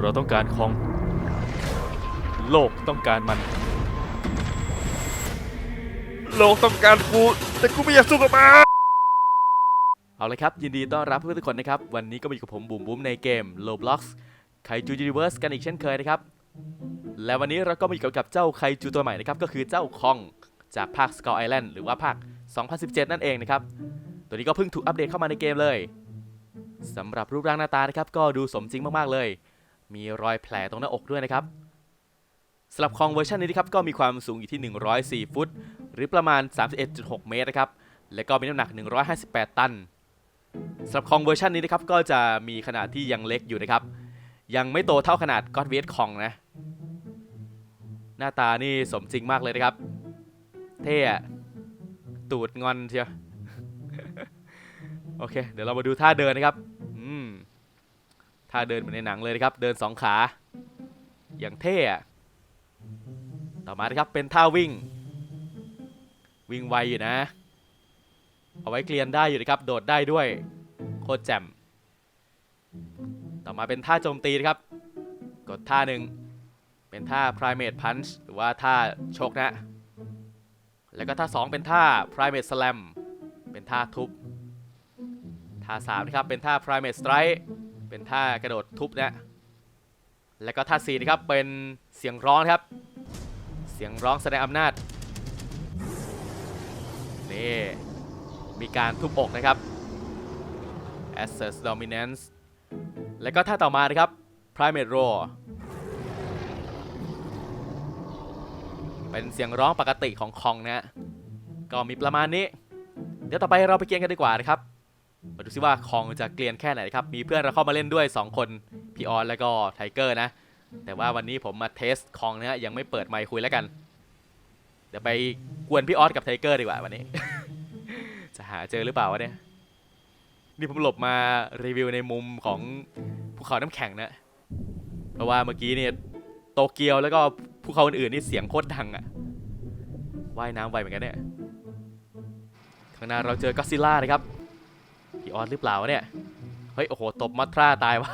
เราต้องการของโลกต้องการมัน โลกต้องการกู แต่กูไม่อยากสู้กับมัน เอาเลยครับ ยินดีต้อนรับเพื่อนทุกคนนะครับ วันนี้ก็มาอยู่กับผมบุ๋มบุ๋มในเกม Roblox ไคจูยูนิเวิร์สกันอีกเช่นเคยนะครับ และวันนี้เราก็มาอยู่กับเจ้าไคจูตัวใหม่นะครับ ก็คือเจ้าคองจากภาค Skull Island หรือว่าภาค 2017 นั่นเองนะครับ ตัวนี้ก็เพิ่งถูกอัปเดตเข้ามาในเกมเลยสำหรับรูปร่างหน้าตานะครับ ก็ดูสมจริงมากๆเลย มีรอยแผลตรงหน้าอกด้วยนะครับสำหรับคองเวอร์ชันนี้นะครับก็มีความสูงอยู่ที่ 104 ฟุต หรือประมาณ 31.6 เมตรนะครับและก็มีน้ำหนัก 158 ตันสำหรับคองเวอร์ชันนี้นะครับก็จะมีขนาดที่ยังเล็กอยู่นะครับ ยังไม่โตเท่าขนาด God v e คองนะ หน้าตานี่สมจริงมากเลยนะครับ เท่ตูดงอนเชียวโอเค เดี๋ยวเรามาดูท่าเดินนะครับ ท่าเดินเหมือนในหนังเลยนะครับ เดินสองขา อย่างเท่อะต่อมานะครับเป็นท่าวิ่ง วิ่งไวอยู่นะ เอาไว้เกลียนได้อยู่นะครับ โดดได้ด้วย โคตรแจ่ม ต่อมาเป็นท่าโจมตีนะครับ กดท่าหนึ่ง เป็นท่า primate punch หรือว่าท่าชกนะ แล้วก็ท่า 2 เป็นท่า primate slam เป็นท่าทุบ ท่า3นะครับ เป็นท่า primate strike เป็นท่ากระโดดทุบนะแล้วก็ท่า4นะครับเป็นเสียงร้องครับ เสียงร้องแสดงอำนาจนี่มีการทุบอกนะครับ Access Dominance แล้วก็ท่าต่อมานะครับ Primate Roar เป็นเสียงร้องปกติของคองนะฮะก็มีประมาณนี้ เดี๋ยวต่อไปเราไปเกียนกันดีกว่านะครับ มาดูซิว่าคองจะเกลียนแค่ไหนครับ มีเพื่อนเราเข้ามาเล่นด้วย 2 คน พี่ออนแล้วก็ไทเกอร์นะ แต่ว่าวันนี้ผมมาเทสคองนะฮะยังไม่เปิดไมค์คุยแล้วกัน เดี๋ยวไปกวนพี่ออสกับไทเกอร์ดีกว่าวันนี้ จะหาเจอหรือเปล่าวะเนี่ย นี่ผมหลบมารีวิวในมุมของภูเขาน้ำแข็งนะ เพราะว่าเมื่อกี้เนี่ยโตเกียวแล้วก็ภูเขาอื่นๆนี่เสียงโคตรดังอะว่ายน้ำไวเหมือนกันเนี่ย ข้างหน้าเราเจอก็ซิลล่านะครับ พี่ออสหรือเปล่าวะเนี่ย เฮ้ย โอ้โห ตบมัตราตายวะ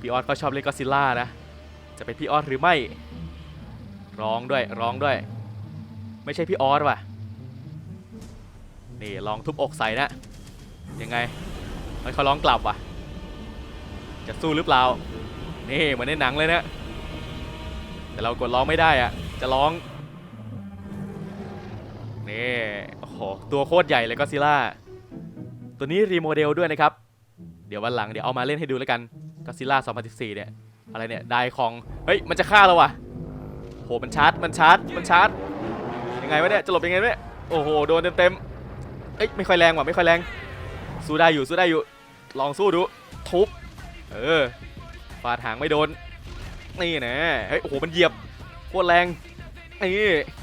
พี่ออสก็ชอบเล่นก็ซิลล่านะ จะเป็นพี่ออสหรือไม่ ร้องด้วย ร้องด้วย ไม่ใช่พี่ออสว่ะ นี่ลองทุบอกใส่นะ ยังไงมันเขาร้องกลับว่ะ จะสู้หรือเปล่า นี่เหมือนในหนังเลยนะ แต่เรากดร้องไม่ได้อะจะร้องนี่ โอ้โห ตัวโคตรใหญ่เลยก็ซิล่า ตัวนี้รีโมเดลด้วยนะครับ เดี๋ยววันหลังเดี๋ยวเอามาเล่นให้ดูแล้วกันก็ซิล่า2014 เนี่ย อะไรเนี่ย ไดคอง เฮ้ย มันจะฆ่าเราว่ะโห มันชาร์จ มันชาร์จ มันชาร์จ ยังไงวะเนี่ย จะหลบยังไงเนี่ย โอ้โห โดนเต็มๆเอ้ย ไม่ค่อยแรงว่ะ ไม่ค่อยแรง สู้ได้อยู่ สู้ได้อยู่ ลองสู้ดู ทุบ เออฟาดหางไม่โดน นี่นะ เฮ้ย โอ้โห มันเหยียบ โคตรแรง นี่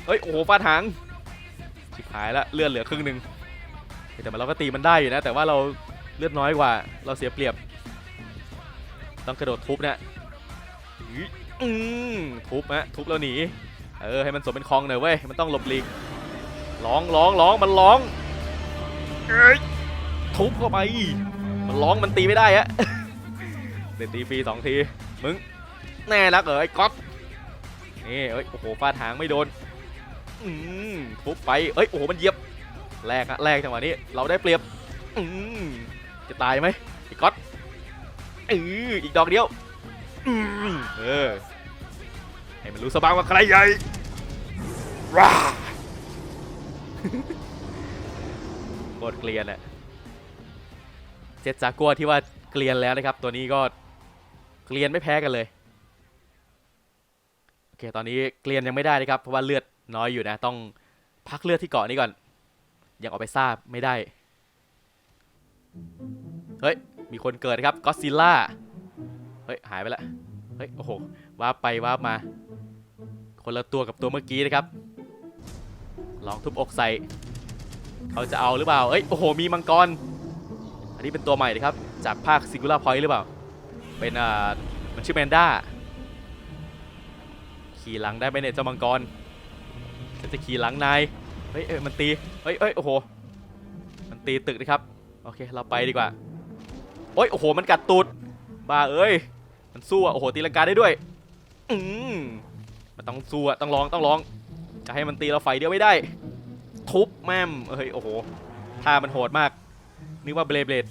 เฮ้ย โอ้โห ฟาดหาง ชิบหายละ เลือดเหลือครึ่งหนึ่ง แต่มันเราก็ตีมันได้อยู่นะ แต่ว่าเราเลือดน้อยกว่า เราเสียเปรียบ ต้องกระโดดทุบเนะอื้ออืมทุบฮะทุบแล้วหนี เออให้มันสมเป็นคลองหน่อยเว้ย มันต้องหลบหลีกร้องร้องร้องมันร้องเอ้ยทุบเข้าไป มันร้องมันตีไม่ได้ฮะเดี๋ยวตีฟรีสองที มึง แน่นักเหรอไอ้ก๊อตนี่เอ้ยโอ้โหฟาดหางไม่โดนอืมทุบไปเอ้ยโอ้โหมันเหยียบ แรกอะแรกจังหวะนี้เราได้เปรียบอืมจะตายไหมไอ้ก๊อตเอออีกดอกเดียวอืมเออให้มันรู้สบางว่าใครใหญ่ว้าโคตรเกลียนอะเจ็ดจากัวที่ว่าเกลียนแล้วนะครับ ตัวนี้ก็เกลียนไม่แพ้กันเลยโอเคตอนนี้เกลียนยังไม่ได้นะครับเพราะว่าเลือดน้อยอยู่นะ ต้องพักเลือดที่เกาะนี้ก่อน ยังออกไปทราบไม่ได้ เฮ้ย มีคนเกิดครับก็ซิลล่า เฮ้ย หายไปละ เฮ้ย โอ้โหวาไปวามา คนละตัวกับตัวเมื่อกี้นะครับ ลองทุบอกใส่ เขาจะเอาหรือเปล่า เอ้ย โอ้โห มีมังกร อันนี้เป็นตัวใหม่นะครับ จากภาคซิง g ูล่าพอยต์หรือเปล่า เป็นอ่า มันชื่อแมนด้า ขี่หลังได้ไหมเนี่ยเจ้ามังกรจะขี่หลังนาย เฮ้ยเอ้ยมันตีเฮ้ยเฮ้ยโอ้โหมันตีตึกนะครับโอเคเราไปดีกว่าโอ้ยโอ้โหมันกัดตูดบ้าเอ้ยมันสู้อะโอ้โหตีลังกาได้ด้วยอืมมันต้องสู้อะต้องลองต้องลอง จะให้มันตีเราไฟเดียวไม่ได้ ทุบแม่มเฮ้ยโอ้โหท่ามันโหดมากนึกว่าเบลเบลด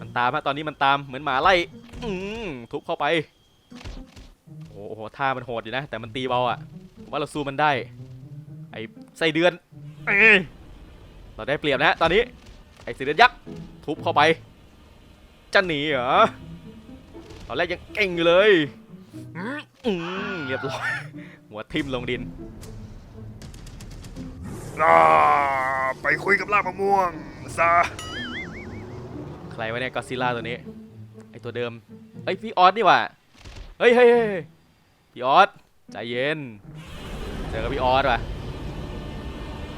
มันตามฮะตอนนี้มันตามเหมือนหมาไล่อืมทุบเข้าไปโอ้โหท่ามันโหดอยู่นะ แต่มันตีเบาอะว่าเราสู้มันได้ ไอ้ไส้เดือนเอ้ยเราได้เปรียบนะฮะตอนนี้ ไอ้ไส้เดือนยักษ์ทุบเข้าไป จะหนีเหรอ ตอนแรกยังเก่งอยู่เลยอืมอืมเรียบร้อย หัวทิ่มลงดินอ่าไปคุยกับลากมะม่วงซะใครวะเนี่ยก็ซิล่าตัวนี้ ไอตัวเดิมไอยพี่ออสนี่หว่าเฮ้ยเฮ้ยเฮ้ยพี่ออสใจเย็น เจอกับพี่ออสว่ะ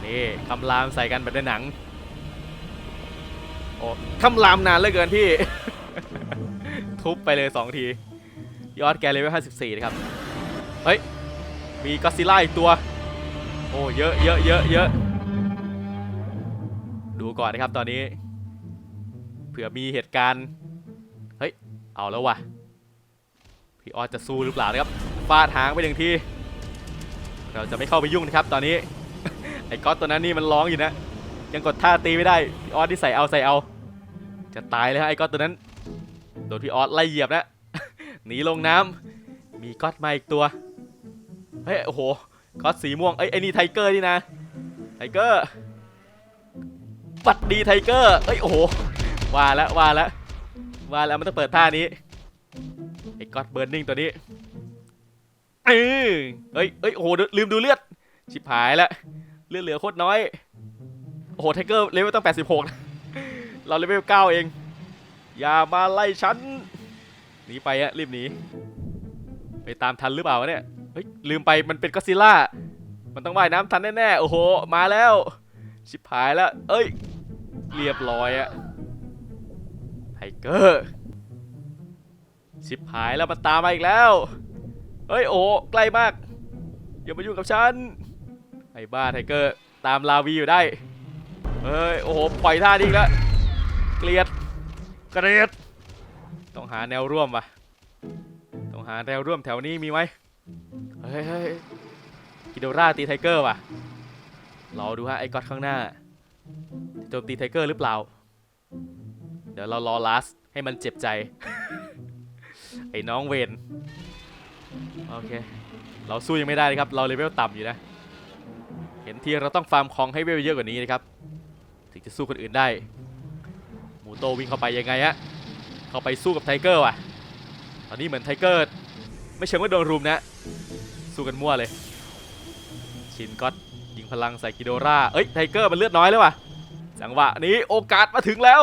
นี่คำรามใส่กันแบบในหนังโอ้คำรามนานเหลือเกินพี่ ทุบไปเลยสองทีพี่ออสแกเลเวล54 นะครับ เฮ้ย มีก็ซิล่าอีกตัว โอ้เยอะเยอะเยอะเยอะดูก่อนนะครับตอนนี้ เผื่อมีเหตุการณ์ เฮ้ย เอาแล้ววะพี่ออสจะสู้หรือเปล่านะครับฟาดหางไปหนึ่งทีเราจะไม่เข้าไปยุ่งนะครับตอนนี้ ไอ้ก๊อตตัวนั้นนี่มันร้องอยู่นะ ยังกดท่าตีไม่ได้พี่ออสที่ใส่เอาใส่เอา จะตายเลยฮะไอ้ก๊อตตัวนั้น โดนพี่ออสไล่เหยียบนะ หนีลงน้ำมีก๊อตมาอีกตัว เฮ้ยโอ้โห ก๊อตสีม่วง เอ้ยไอ้นี่ไทเกอร์นี่นะ ไทเกอร์ปัดดีไทเกอร์ เอ้ยโอ้โห ว่าแล้วว่าแล้วว่าแล้วมันต้องเปิดท่านี้ ไอ้ก็อดเบิร์นนิ่งตัวนี้เอ้ยเอ้ยเอ้ยโอ้โหลืมดูเลือด ชิบหายแล้ว เลือดเหลือโคตรน้อย โอ้โหไทเกอร์เลเวลตั้ง 86 เราเลเวล9 เอง อย่ามาไล่ฉัน หนีไปอะรีบหนี ไปตามทันหรือเปล่าวะเนี่ย เฮ้ย ลืมไปมันเป็นก็ซิล่า มันต้องว่ายน้ำทันแน่ๆ โอ้โห มาแล้ว ชิบหายแล้ว เอ้ย เรียบร้อยอะไทเกอร์ชิบหายแล้วมันตามมาอีกแล้ว เฮ้ยโอ้ใกล้มาก อย่ามายุ่งกับฉัน ไอ้บ้าไทเกอร์ตามลาวีอยู่ได้เฮ้ย โอ้โห ปล่อยท่านี้อีกแล้ว เกลียด เกลียด ต้องหาแนวร่วมว่ะ ต้องหาแนวร่วมแถวนี้มีไหมเฮ้ยกิโดราตีไทเกอร์ว่ะ รอดูฮะไอ้ก๊อตข้างหน้าโจมตีไทเกอร์หรือเปล่า เดี๋ยวเรารอลาสให้มันเจ็บใจ ไอ้น้องเวน โอเค เราสู้ยังไม่ได้เลยครับ เราเลเวลต่ำอยู่นะ เห็นทีเราต้องฟาร์มของให้เวลเยอะกว่านี้นะครับถึงจะสู้คนอื่นได้ หมูโตวิ่งเข้าไปยังไงฮะเข้าไปสู้กับไทเกอร์ว่ะ ตอนนี้เหมือนไทเกอร์ไม่เชิงว่าโดนรุมนะ สู้กันมั่วเลย ชินก็ตยิงพลังใส่กิโดราเอ้ยไทเกอร์มันเลือดน้อยแล้วว่ะจังหวะนี้โอกาสมาถึงแล้ว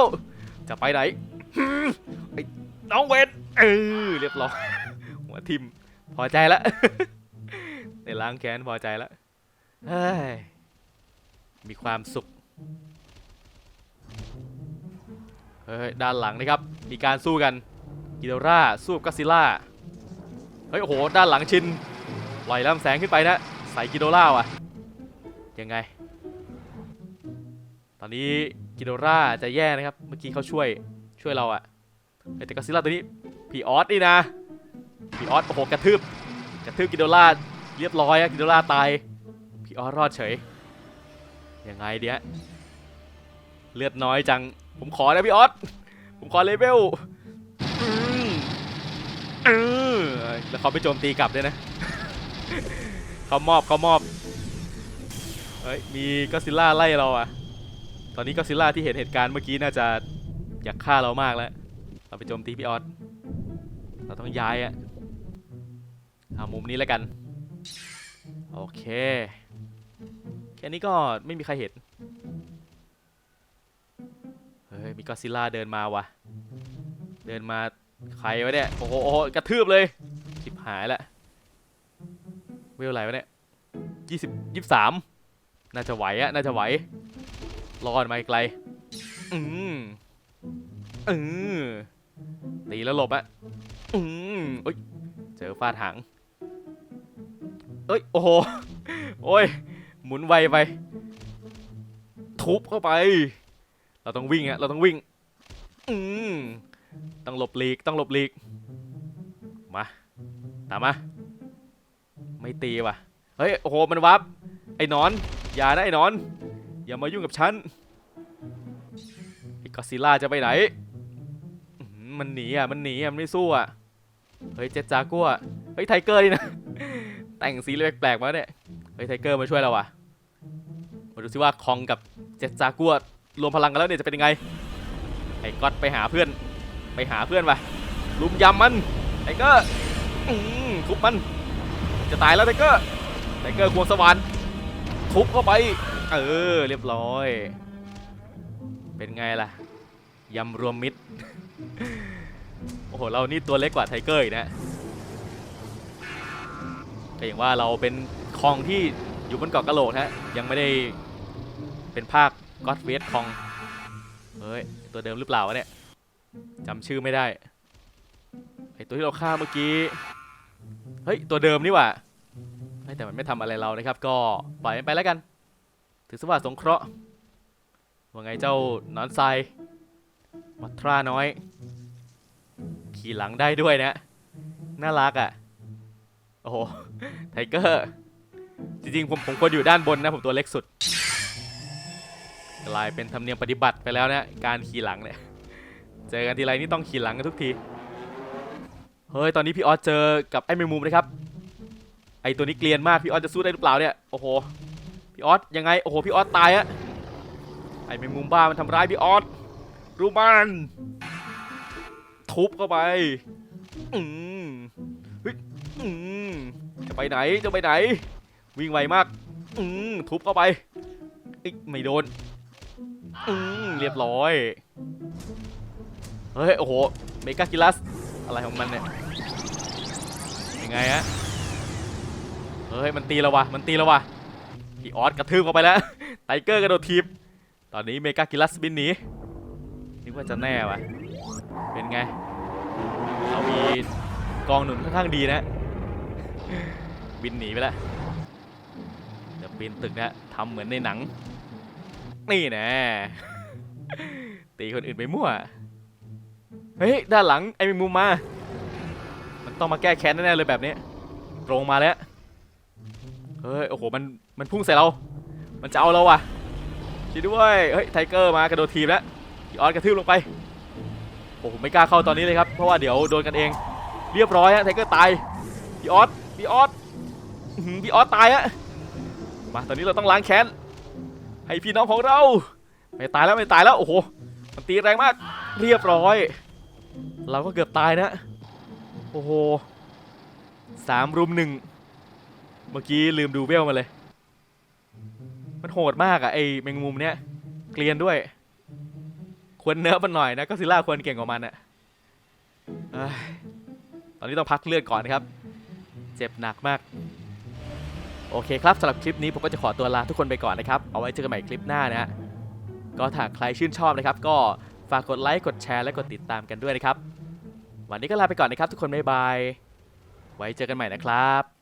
จะไปไหนน้องเวนเออเรียบร้อยหัวทิมพอใจแล้วในล้างแค้นพอใจแล้ว เฮ้ยมีความสุข เฮ้ย ด้านหลังนะครับ มีการสู้กัน กิโดราสู้กับก็อดซิล่า เฮ้ย โอ้โห ด้านหลังชินปล่อยลำแสงขึ้นไปนะ ใส่กิโดราว่ะ ยังไง ตอนนี้กิโดราจะแย่นะครับ เมื่อกี้เขาช่วย ช่วยเราอะแต่ก็อดซิล่าตัวนี้พีออสนี่นะพีออส โอ้โห กระทืบ กระทืบกิโดราเรียบร้อยอะกิโดราตาย พี่ออสรอดเฉย ยังไงเดี๋ยวเลือดน้อยจัง ผมขอนะพี่ออสผมขอเลเวลแล้วเขาไปโจมตีกลับด้วยนะ เขามอบเขามอบ เฮ้ย มีก็ซิลล่าไล่เราอะตอนนี้ก็ซิลล่าที่เห็นเหตุการณ์เมื่อกี้น่าจะอยากฆ่าเรามากแล้ว เราไปโจมตีพี่ออสเราต้องย้ายอะเอามุมนี้แล้วกัน โอเค แค่นี้ก็ไม่มีใครเห็น เฮ้ย มีก็ซิล่าเดินมาว่ะเดินมาใครวะเนี่ย โอ้โหกระทืบเลยชิบหายละเวลอะไรวะเนี่ยยี่สิบยี่สามน่าจะไหวอะน่าจะไหว รอดมาไกล อืมอืมตีแล้วหลบอะอืมเอ้ย เจอฟาดหางเอ้ย โอ้โห โอ้ย หมุนไวไป ทุบเข้าไป เราต้องวิ่งอะเราต้องวิ่ง อืมต้องหลบหลีก ต้องหลบหลีก มา ตามมา ไม่ตีว่ะ เฮ้ย โอ้โห มันวับ ไอ้นอน อย่านะไอ้นอน อย่ามายุ่งกับฉัน ไอ้กอซิล่าจะไปไหน มันหนีอะ มันหนีอะ มันไม่สู้อะ เฮ้ย เจ็ดจากัว เฮ้ย ไทเกอร์นี่นะ แต่งสีเลยแปลกๆมาเนี่ย เฮ้ย ไทเกอร์มาช่วยเราว่ะ มาดูซิว่าคองกับเจ็ดจากัวรวมพลังกันแล้วเนี่ยจะเป็นยังไง ไอ้ก๊อตไปหาเพื่อน ไปหาเพื่อนว่ะลุมยำมันไทเกอร์อื้อหือทุบมัน จะตายแล้วไทเกอร์ไทเกอร์ควงสวรรค์ทุบเข้าไป เออ เรียบร้อย เป็นไงล่ะยำรวมมิตรโอ้โห เรานี่ตัวเล็กกว่าไทเกอร์อีกนะก็อย่างว่าเราเป็นคองที่อยู่บนเกาะกะโหลกนะฮะยังไม่ได้ เป็นภาคก็อดเวสคองเฮ้ย ตัวเดิมหรือเปล่าวะเนี่ยจำชื่อไม่ได้ไอตัวที่เราฆ่าเมื่อกี้ เฮ้ย ตัวเดิมนี่หว่าแต่มันไม่ทำอะไรเรานะครับ ก็ปล่อยมันไปแล้วกัน ถือสว่าสงเคราะห์ว่าไงเจ้านอนทรายมัทราน้อย ขี่หลังได้ด้วยนะ น่ารักอะ โอ้โห ไทเกอร์ จริงๆ ผมผมควรอยู่ด้านบนนะ ผมตัวเล็กสุด กลายเป็นธรรมเนียมปฏิบัติไปแล้วนะการขี่หลังเนี่ยเจอกันทีไรนี่ต้องขี่หลังกันทุกทีเฮ้ยตอนนี้พี่ออสเจอกับไอ้แมงมุมนะครับไอ้ตัวนี้เกลียนมากพี่ออสจะสู้ได้หรือเปล่าเนี่ยโอ้โหพี่ออสยังไงโอ้โหพี่ออสตายอะไอ้แมงมุมบ้ามันทำร้ายพี่ออสรู้มันทุบเข้าไปอืมเฮ้ยอืมจะไปไหนจะไปไหน วิ่งไวมากอืมทุบเข้าไปเอ้ยไม่โดน อืมเรียบร้อย เฮ้ย โอ้โห เมกากิลัส อะไรของมันเนี่ย ยังไงฮะ เฮ้ย มันตีแล้ววะ มันตีแล้ววะพี่ออสกระทืบเข้าไปแล้ว ไทเกอร์กระโดดทีบตอนนี้เมกากิลัสบินหนีนึกว่าจะแน่วะเป็นไง เรามีกองหนุนค่อนข้างดีนะ บินหนีไปแล้ว เดี๋ยวปีนตึกนะทำเหมือนในหนัง นี่น่ตีคนอื่นไปมั่ว เฮ้ย ด้านหลังไอ้มงมุมมา มันต้องมาแก้แค้นแน่ๆเลยแบบนี้ ตรงมาแล้ว เฮ้ย โอ้โห มัน มันพุ่งใส่เรา มันจะเอาเราว่ะช่วยด้วย เฮ้ย ไทเกอร์มากระโดดทีบแล้วพี่ออสกระทืบลงไป โอ้โห ไม่กล้าเข้าตอนนี้เลยครับ เพราะว่าเดี๋ยวโดนกันเอง เรียบร้อยฮะ ไทเกอร์ตายพี่ออสพี่ออสพี่ออสตายฮะ มา ตอนนี้เราต้องล้างแค้น ให้พี่น้องของเรา ไม่ตายแล้วไม่ตายแล้วโอ้โหมันตีแรงมากเรียบร้อย เราก็เกือบตายนะโอ้โหสามรุมหนึ่งเมื่อกี้ลืมดูเวลมาเลย มันโหดมากอะไอแมงมุมเนี้ยเกลียนด้วย ควรเนื้อมันหน่อยนะก็ซิล่าควรเก่งกว่ามันอะตอนนี้ต้องพักเลือดก่อนนะครับ เจ็บหนักมาก โอเคครับสำหรับคลิปนี้ผมก็จะขอตัวลาทุกคนไปก่อนนะครับ เอาไว้เจอกันใหม่คลิปหน้านะฮะก็ถ้าใครชื่นชอบนะครับ ก็ฝากกดไลค์กดแชร์และกดติดตามกันด้วยนะครับ วันนี้ก็ลาไปก่อนนะครับ ทุกคนบ๊ายบาย ไว้เจอกันใหม่นะครับ